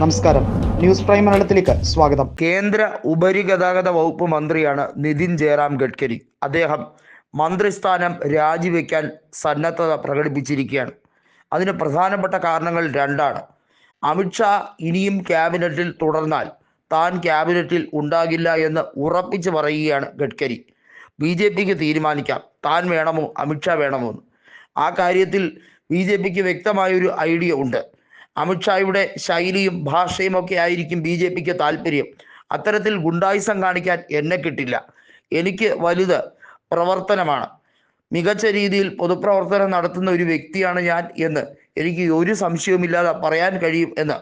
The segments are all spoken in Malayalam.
നമസ്കാരം. ന്യൂസ് പ്രൈം മലയാളത്തിലേക്ക് സ്വാഗതം. കേന്ദ്ര ഉപരിഗതാഗത വകുപ്പ് മന്ത്രിയാണ് നിതിൻ ജയറാം ഗഡ്കരി. അദ്ദേഹം മന്ത്രിസ്ഥാനം രാജിവെക്കാൻ സന്നദ്ധത പ്രകടിപ്പിച്ചിരിക്കുകയാണ്. അതിന് പ്രധാനപ്പെട്ട കാരണങ്ങൾ രണ്ടാണ്. അമിത്ഷാ ഇനിയും ക്യാബിനറ്റിൽ തുടർന്നാൽ താൻ ക്യാബിനറ്റിൽ ഉണ്ടാകില്ല എന്ന് ഉറപ്പിച്ചു പറയുകയാണ് ഗഡ്കരി. ബി ജെ പിക്ക് തീരുമാനിക്കാം. താൻ വേണമോ അമിത്ഷാ വേണമോ എന്ന്. ആ കാര്യത്തിൽ ബി ജെ പിക്ക് വ്യക്തമായൊരു ഐഡിയ ഉണ്ട്. അമിത്ഷായുടെ ശൈലിയും ഭാഷയും ഒക്കെ ആയിരിക്കും ബി ജെ പിക്ക് താല്പര്യം. അത്തരത്തിൽ ഗുണ്ടായുസം കാണിക്കാൻ എന്നെ കിട്ടില്ല. എനിക്ക് വലുത് പ്രവർത്തനമാണ്. മികച്ച രീതിയിൽ പൊതുപ്രവർത്തനം നടത്തുന്ന ഒരു വ്യക്തിയാണ് ഞാൻ എന്ന് എനിക്ക് ഒരു സംശയവുമില്ലാതെ പറയാൻ കഴിയും എന്ന്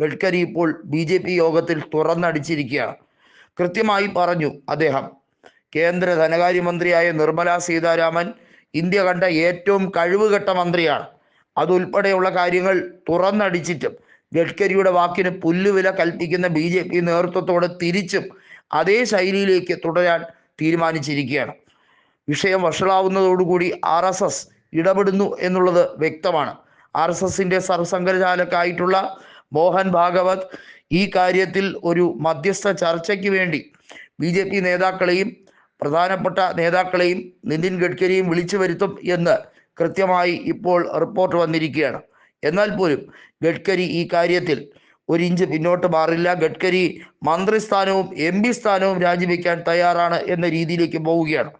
ഗഡ്കരി ഇപ്പോൾ ബി ജെ പി യോഗത്തിൽ തുറന്നടിച്ചിരിക്കുകയാണ്. കൃത്യമായി പറഞ്ഞു അദ്ദേഹം. കേന്ദ്ര ധനകാര്യമന്ത്രിയായ നിർമ്മല സീതാരാമൻ ഇന്ത്യ കണ്ട ഏറ്റവും കഴിവുകെട്ട മന്ത്രിയാണ്. അതുൾപ്പെടെയുള്ള കാര്യങ്ങൾ തുറന്നടിച്ചിട്ടും ഗഡ്കരിയുടെ വാക്കിന് പുല്ലുവില കൽപ്പിക്കുന്ന ബി ജെ പി നേതൃത്വത്തോട് തിരിച്ചും അതേ ശൈലിയിലേക്ക് തുടരാൻ തീരുമാനിച്ചിരിക്കുകയാണ്. വിഷയം വഷളാവുന്നതോടുകൂടി ആർ എസ് എസ് ഇടപെടുന്നു എന്നുള്ളത് വ്യക്തമാണ്. ആർ എസ് എസിന്റെ സർസംഘചാലക്കായിട്ടുള്ള മോഹൻ ഭാഗവത് ഈ കാര്യത്തിൽ ഒരു മധ്യസ്ഥ ചർച്ചയ്ക്ക് വേണ്ടി ബി ജെ പി നേതാക്കളെയും പ്രധാനപ്പെട്ട നേതാക്കളെയും നിതിൻ ഗഡ്കരിയും വിളിച്ചു വരുത്തും എന്ന് കൃത്യമായി ഇപ്പോൾ റിപ്പോർട്ട് വന്നിരിക്കുകയാണ്. എന്നാൽ പോലും ഗഡ്കരി ഈ കാര്യത്തിൽ ഒരു ഇഞ്ച് പിന്നോട്ട് മാറില്ല. ഗഡ്കരി മന്ത്രിസ്ഥാനവും എം പി സ്ഥാനവും രാജിവെക്കാൻ തയ്യാറാണ് എന്ന രീതിയിലേക്ക് പോവുകയാണ്.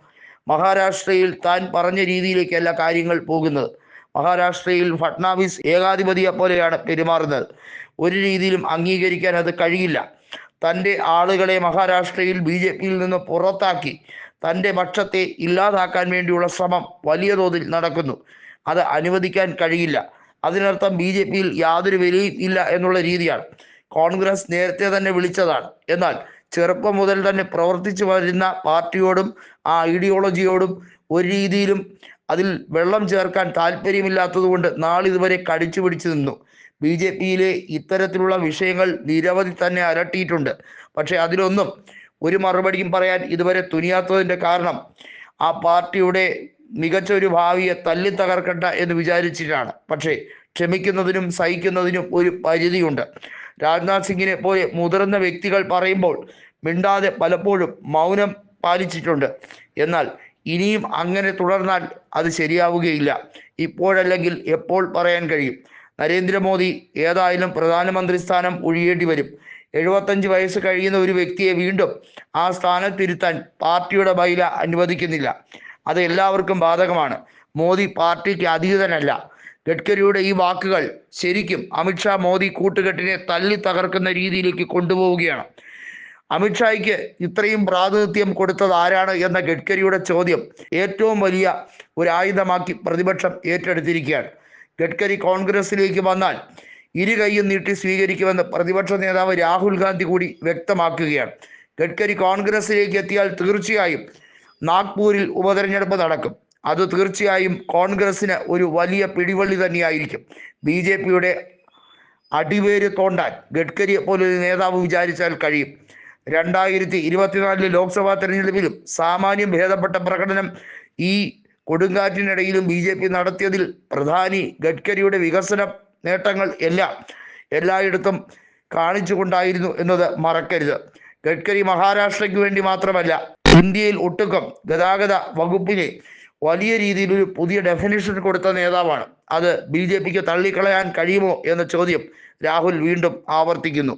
മഹാരാഷ്ട്രയിൽ താൻ പറഞ്ഞ രീതിയിലേക്കല്ല കാര്യങ്ങൾ പോകുന്നത്. മഹാരാഷ്ട്രയിൽ ഫട്നാവിസ് ഏകാധിപതിയെ പോലെയാണ് പെരുമാറുന്നത്. ഒരു രീതിയിലും അംഗീകരിക്കാൻ അത് കഴിയില്ല. തന്റെ ആളുകളെ മഹാരാഷ്ട്രയിൽ ബി ജെ പിയിൽ നിന്ന് പുറത്താക്കി. തന്റെ പക്ഷത്തെ ഇല്ലാതാക്കാൻ വേണ്ടിയുള്ള ശ്രമം വലിയ തോതിൽ നടക്കുന്നു. അത് അനുവദിക്കാൻ കഴിയില്ല. അതിനർത്ഥം ബി ജെ പിയിൽ യാതൊരു വിലയും ഇല്ല എന്നുള്ള രീതിയാണ്. കോൺഗ്രസ് നേരത്തെ തന്നെ വിളിച്ചതാണ്. എന്നാൽ ചെറുപ്പം മുതൽ തന്നെ പ്രവർത്തിച്ചു വരുന്ന പാർട്ടിയോടും ആ ഐഡിയോളജിയോടും ഒരു രീതിയിലും അതിൽ വെള്ളം ചേർക്കാൻ താല്പര്യമില്ലാത്തതുകൊണ്ട് നാളിതുവരെ കടിച്ചു പിടിച്ചു നിന്നു. ബി ജെ പിയിലെ ഇത്തരത്തിലുള്ള വിഷയങ്ങൾ നിരവധി തന്നെ അലട്ടിയിട്ടുണ്ട്. പക്ഷെ അതിലൊന്നും ഒരു മറുപടിയും പറയാൻ ഇതുവരെ തുനിയാത്തതിന്റെ കാരണം ആ പാർട്ടിയുടെ മികച്ച ഒരു ഭാവിയെ തല്ലി തകർക്കട്ട എന്ന് വിചാരിച്ചിട്ടാണ്. പക്ഷേ ക്ഷമിക്കുന്നതിനും സഹിക്കുന്നതിനും ഒരു പരിധിയുണ്ട്. രാജ്നാഥ് സിംഗിനെ പോലെ മുതിർന്ന വ്യക്തികൾ പറയുമ്പോൾ മിണ്ടാതെ പലപ്പോഴും മൗനം പാലിച്ചിട്ടുണ്ട്. എന്നാൽ ഇനിയും അങ്ങനെ തുടർന്നാൽ അത് ശരിയാവുകയില്ല. ഇപ്പോഴല്ലെങ്കിൽ എപ്പോൾ പറയാൻ കഴിയും? നരേന്ദ്രമോദി ഏതായാലും പ്രധാനമന്ത്രി സ്ഥാനം ഒഴിയേണ്ടി വരും. എഴുപത്തഞ്ച് വയസ്സ് കഴിയുന്ന ഒരു വ്യക്തിയെ വീണ്ടും ആ സ്ഥാനത്തിരുത്താൻ പാർട്ടിയുടെ ബൈല അനുവദിക്കുന്നില്ല. അത് എല്ലാവർക്കും ബാധകമാണ്. മോദി പാർട്ടിക്ക് അതീതനല്ല ഗഡ്കരിയുടെ ഈ വാക്കുകൾ ശരിക്കും അമിത്ഷാ മോദി കൂട്ടുകെട്ടിനെ തല്ലി തകർക്കുന്ന രീതിയിലേക്ക് കൊണ്ടുപോവുകയാണ്. അമിത്ഷായ്ക്ക് ഇത്രയും പ്രാതിനിധ്യം കൊടുത്തത് ആരാണ് എന്ന ഗഡ്കരിയുടെ ചോദ്യം ഏറ്റവും വലിയ ഒരു ആയുധമാക്കി പ്രതിപക്ഷം ഏറ്റെടുത്തിരിക്കുകയാണ്. ഗഡ്കരി കോൺഗ്രസിലേക്ക് വന്നാൽ ഇരു കൈയും നീട്ടി സ്വീകരിക്കുമെന്ന് പ്രതിപക്ഷ നേതാവ് രാഹുൽ ഗാന്ധി കൂടി വ്യക്തമാക്കുകയാണ്. ഗഡ്കരി കോൺഗ്രസിലേക്ക് എത്തിയാൽ തീർച്ചയായും നാഗ്പൂരിൽ ഉപതെരഞ്ഞെടുപ്പ് നടക്കും. അത് തീർച്ചയായും കോൺഗ്രസിന് ഒരു വലിയ പിടിവള്ളി തന്നെയായിരിക്കും. ബി ജെ പിയുടെ അടിവേര് തോണ്ടാൻ ഗഡ്കരിയെ പോലൊരു നേതാവ് വിചാരിച്ചാൽ കഴിയും. രണ്ടായിരത്തി ഇരുപത്തിനാലിലെ ലോക്സഭാ തെരഞ്ഞെടുപ്പിലും സാമാന്യം ഭേദപ്പെട്ട പ്രകടനം ഈ കൊടുങ്കാറ്റിനിടയിലും ബി ജെ പി നടത്തിയതിൽ പ്രധാനി ഗഡ്കരിയുടെ വികസന നേട്ടങ്ങൾ എല്ലാം എല്ലായിടത്തും കാണിച്ചുകൊണ്ടായിരുന്നു എന്നത് മറക്കരുത്. ഗഡ്കരി മഹാരാഷ്ട്രയ്ക്ക് വേണ്ടി മാത്രമല്ല ഇന്ത്യയിൽ ഒട്ടുക്കം ഗതാഗത വകുപ്പിനെ വലിയ രീതിയിൽ ഒരു പുതിയ ഡെഫിനിഷൻ കൊടുത്ത നേതാവാണ്. അത് ബി ജെ പിക്ക് തള്ളിക്കളയാൻ കഴിയുമോ എന്ന ചോദ്യം രാഹുൽ വീണ്ടും ആവർത്തിക്കുന്നു.